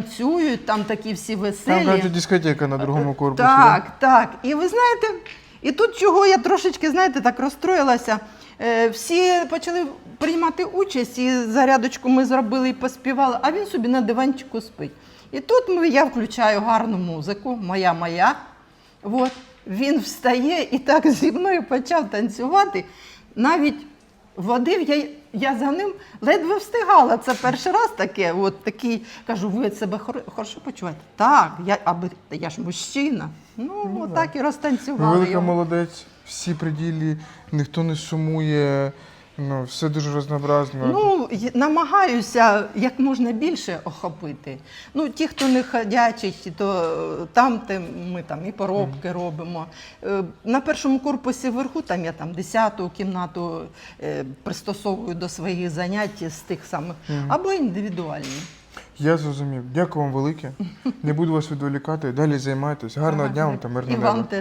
танцюють, там такі всі веселі. Там кажуть, дискотека на другому корпусі. Так, так. І ви знаєте, і тут чого я трошечки, знаєте, так розстроїлася. Е, Всі почали приймати участь, і зарядочку ми зробили і поспівали, а він собі на диванчику спить. І тут ми, я включаю гарну музику, моя моя. От, він встає і так зі мною почав танцювати. Навіть водив, я, я за ним ледве встигала. Це перший раз таке. От такий, кажу, ви себе хор- хорошо почуваєте? Так, я, аби, я ж мужчина. Ну, отак і розтанцювала. розтанцювали. велика його. молодець, всі приділі, ніхто не сумує, ну, все дуже разнообразно. Ну, й- намагаюся як можна більше охопити. Ну, ті, хто не ходячий, ті, то е, там де ми там і поробки робимо. Е, На першому корпусі вверху там я там 10-ту кімнату е, пристосовую до своїх занять з тих самих, або індивідуальні. Я зрозумів. Дякую вам велике. Не буду вас відволікати. Далі займайтесь. Гарного дня вам та мирного І неба. вам теж.